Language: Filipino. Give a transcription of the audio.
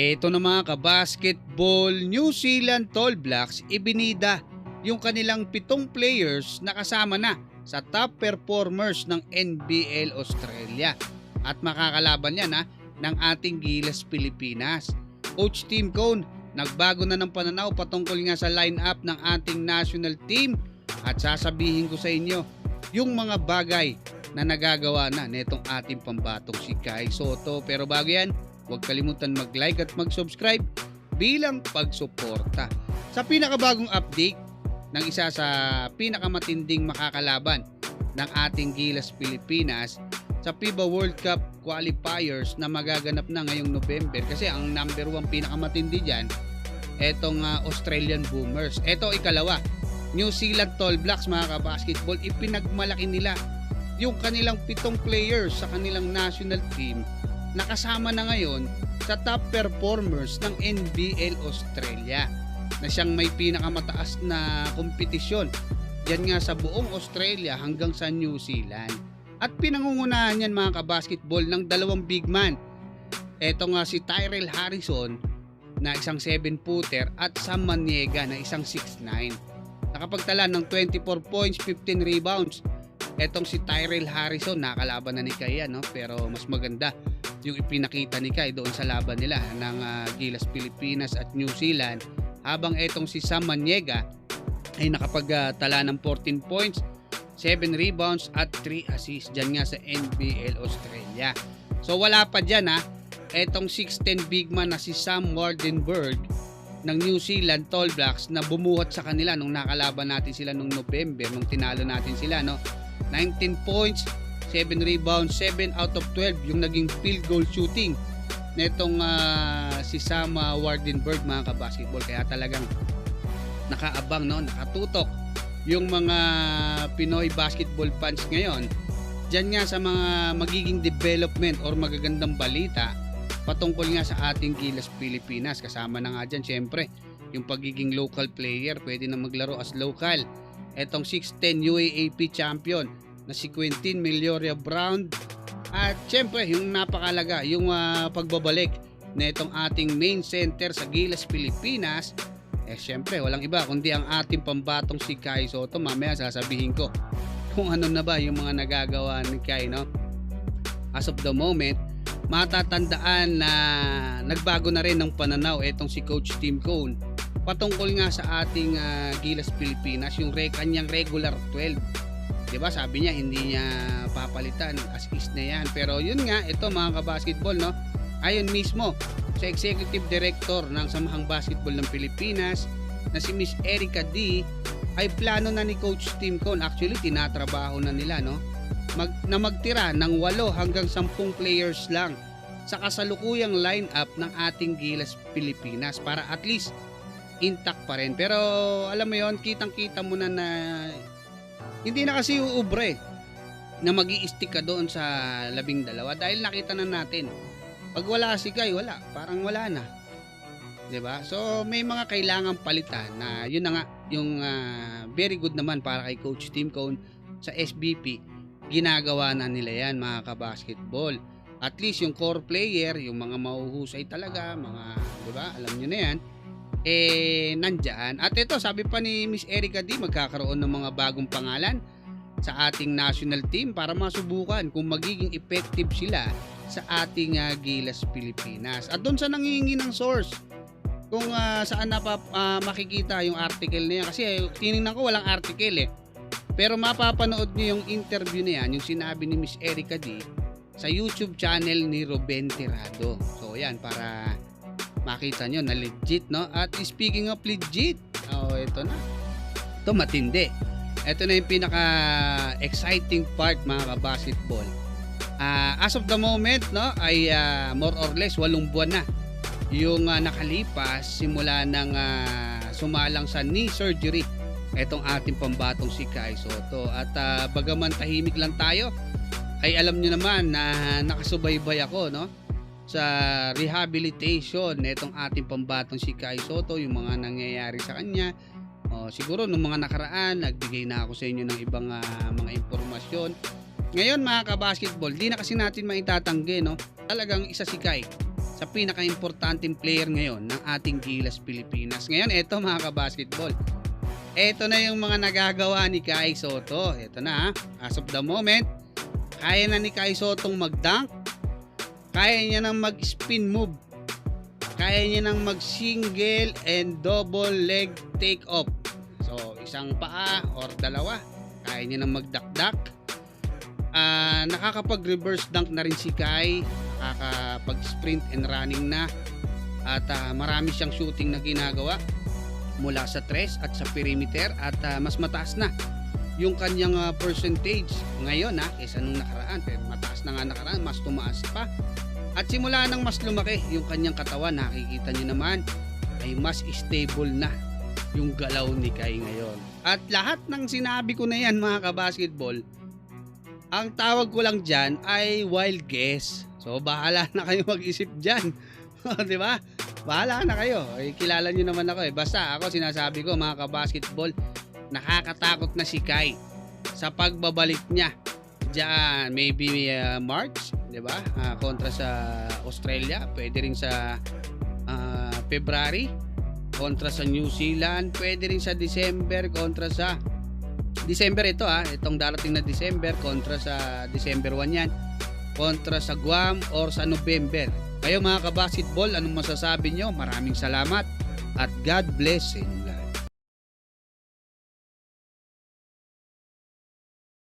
Ito na mga kabasketball, New Zealand Tall Blacks ibinida yung kanilang pitong players na kasama na sa top performers ng NBL Australia. At makakalaban yan ha, ng ating Gilas Pilipinas. Coach Tim Cone, nagbago na ng pananaw patungkol nga sa lineup ng ating national team at sasabihin ko sa inyo yung mga bagay na nagagawa na netong ating pambatong si Kai Soto. Pero bago yan, huwag kalimutan mag-like at mag-subscribe bilang pagsuporta. Sa pinakabagong update ng isa sa pinakamatinding makakalaban ng ating Gilas Pilipinas sa FIBA World Cup qualifiers na magaganap na ngayong November kasi ang number one pinakamatindi dyan etong ah, Australian Boomers. Ito ikalawa, New Zealand Tall Blacks mga kabasketball ipinagmalaki nila yung kanilang pitong players sa kanilang national team na kasama na ngayon sa top performers ng NBL Australia na siyang may pinakamataas na kompetisyon dyan nga sa buong Australia hanggang sa New Zealand. At pinangungunahan yan mga kabasketball ng dalawang big man. Ito nga si Tyrell Harrison na isang 7-footer at Sam Maniega na isang 6'9". Nakapagtala ng 24 points, 15 rebounds. Etong si Tyrell Harrison, nakalaban na ni Kai yan, no? pero mas maganda yung ipinakita ni Kai doon sa laban nila ng ah, Gilas Pilipinas at New Zealand. Habang etong si Sam Maniega ay nakapagtala ng 14 points, 7 rebounds at 3 assists dyan nga sa NBL Australia. So wala pa dyan ha, etong 6'10 big man na si Sam Wardenberg ng New Zealand Tall Blacks na bumuhat sa kanila nung nakalaban natin sila nung November, nung tinalo natin sila, no? 19 points, 7 rebounds, 7 out of 12 yung naging field goal shooting netong ah, si Sam Wardenberg mga kabasketball. Kaya talagang nakaabang no? Nakatutok yung mga Pinoy basketball fans ngayon. Dyan nga sa mga magiging development or magagandang balita patungkol nga sa ating Gilas Pilipinas. Kasama na nga dyan syempre yung pagiging local player. Pwede na maglaro as local. Etong 6'10 UAAP champion na si Quintin Melioria Brown. At syempre yung napakalaga yung ah, pagbabalik na itong ating main center sa Gilas Pilipinas. Eh syempre walang iba kundi ang ating pambatong si Kai Soto. Mamaya sasabihin ko kung ano na ba yung mga nagagawa ni Kai no? As of the moment matatandaan na nagbago na rin ng pananaw itong si Coach Tim Cone patungkol nga sa ating ah, Gilas Pilipinas yung re kanyang regular 12 'di ba? Sabi niya hindi niya papalitan. As is na yan. Pero yun nga ito mga kabasketball no? Ayon mismo sa executive director ng Samahang Basketball ng Pilipinas na si Miss Erica D ay plano na ni Coach Tim Cone. Actually tinatrabaho na nila no? Mag, na magtira ng 8 hanggang 10 players lang sa kasalukuyang lineup ng ating Gilas Pilipinas para at least intact pa rin. Pero alam mo yon kitang kita mo na na hindi na kasi uubre na mag stick ka doon sa labing dalawa dahil nakita na natin pag wala si Kai, wala. Parang wala na. 'Di ba? So may mga kailangan palitan na yun na nga yung ah, very good naman para kay Coach Tim Cone sa SBP. Ginagawa na nila yan mga kabasketball. At least yung core player, yung mga mahuhusay talaga, mga, 'di ba? Alam niyo na yan. Eh nandiyan. At ito, sabi pa ni Miss Erica D, magkakaroon ng mga bagong pangalan sa ating national team para masubukan kung magiging effective sila sa ating ah, Gilas Pilipinas. At doon sa nangihingi ng source, kung ah, saan na makikita yung article na yan. Kasi eh, tinignan ko walang article eh. Pero mapapanood niyo yung interview na yan, yung sinabi ni Miss Erica D sa YouTube channel ni Ruben Tirado. So yan, para makita nyo na legit, no? At speaking of legit, oh, ito na. Ito matindi. Ito na yung pinaka-exciting part mga ka-basketball. Ah, as of the moment, no, ay ah, more or less walong buwan na yung ah, nakalipas simula ng ah, sumalang sa knee surgery etong ating pambatong si Kai Soto. At ah, bagaman tahimik lang tayo, ay alam nyo naman na nakasubaybay ako, no? Sa rehabilitation netong ating pambatong si Kai Soto, yung mga nangyayari sa kanya. O, siguro nung mga nakaraan, nagbigay na ako sa inyo ng ibang ah, mga impormasyon. Ngayon mga kabasketball, di na kasi natin maitatanggi, no? Talagang isa si Kai sa pinaka-importanting player ngayon ng ating Gilas Pilipinas. Ngayon, eto mga kabasketball. Eto na yung mga nagagawa ni Kai Soto. Eto na ha. As of the moment, kaya na ni Kai Sotong mag-dunk. Kaya niya nang mag-spin move. Kaya niya nang mag-single and double leg take off. So, isang paa or dalawa. Kaya niya nang magdakdak. Ah, nakakapag-reverse dunk na rin si Kai. Nakakapag-sprint and running na. At ah, marami siyang shooting na ginagawa mula sa tres at sa perimeter at ah, mas mataas na yung kanyang ah, percentage ngayon ha kaysa nung nakaraan. Pero mataas na nga nakaraan mas tumaas pa. At simula nang mas lumaki yung kanyang katawan nakikita niyo naman ay mas stable na yung galaw ni Kai ngayon. At lahat ng sinabi ko na yan mga kabasketball ang tawag ko lang dyan ay wild guess. So bahala na kayo mag-isip dyan. Di ba? Bahala na kayo. Eh, kilala nyo naman ako eh. Basta ako sinasabi ko mga kabasketball, nakakatakot na si Kai sa pagbabalik niya. Diyan, maybe uh, March, di ba? Ah, kontra sa Australia. Pwede rin sa ah, February. Kontra sa New Zealand. Pwede rin sa December. Kontra sa December ito ah. Itong darating na December. Kontra sa December 1 yan. Kontra sa Guam or sa November. Kayo mga kabasketball, anong masasabi nyo? Maraming salamat at God bless lahat.